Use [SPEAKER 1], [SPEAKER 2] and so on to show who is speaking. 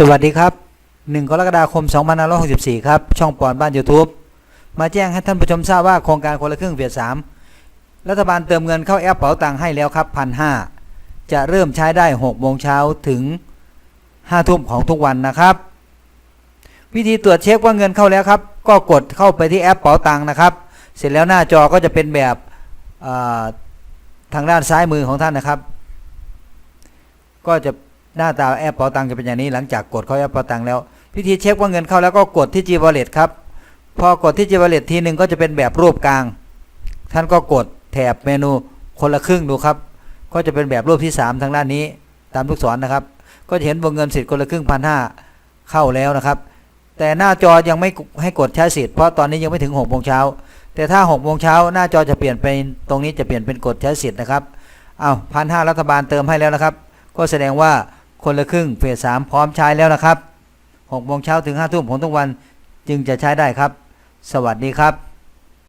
[SPEAKER 1] สวัสดีครับ 1 กรกฎาคม 2564 ครับ ช่องปอนบ้าน YouTube มาแจ้งให้ท่านผู้ชมทราบว่าโครงการคนละครึ่งเฟส3รัฐบาลเติมเงินเข้าแอปเป๋าตังค์ให้แล้วครับพันหจะเริ่มใช้ได้6โมงเช้าถึง5ทุ่มของทุกวันนะครับ วิธีตรวจเช็คว่าเงินเข้าแล้วครับ ก็กดเข้าไปที่แอปเป๋าตังค์นะครับ เสร็จแล้วหน้าจอก็จะเป็นแบบทางด้านซ้ายมือของท่านนะครับ ก็จะ หน้าตาแอปเป๋าตังจะเป็นอย่างนี้หลังจากกดเข้าแอปเป๋าตังแล้ววิธีเช็คว่าเงินเข้าแล้วก็กดที่ G Wallet ครับ พอกดที่ G Wallet ทีหนึ่งก็จะเป็นแบบรูปกลาง ท่านก็กดแถบเมนูคนละครึ่งดูครับ ก็จะเป็นแบบรูปที่ 3 ทางด้านนี้ ตามลูกศรนนะครับ ก็จะเห็นวงเงินสิทธิ์คนละครึ่งพันห้าเข้าแล้วนะครับ แต่หน้าจอยังไม่ให้กดใช้สิทธิ์เพราะตอนนี้ยังไม่ถึง6โมงเช้าแต่ถ้า6โมงเช้าหน้าจอจะเปลี่ยนเป็นตรงนี้จะเปลี่ยนเป็นกดใช้สิทธิ์นะครับเอาพันห้ารัฐบาลเติมให้แล้วนะครับ ก็แสดงว่า คนละครึ่งเฟสสามพร้อมใช้แล้วนะครับ6โมงเช้าถึง5ทุ่มของทุกวันจึงจะใช้ได้ครับ สวัสดีครับ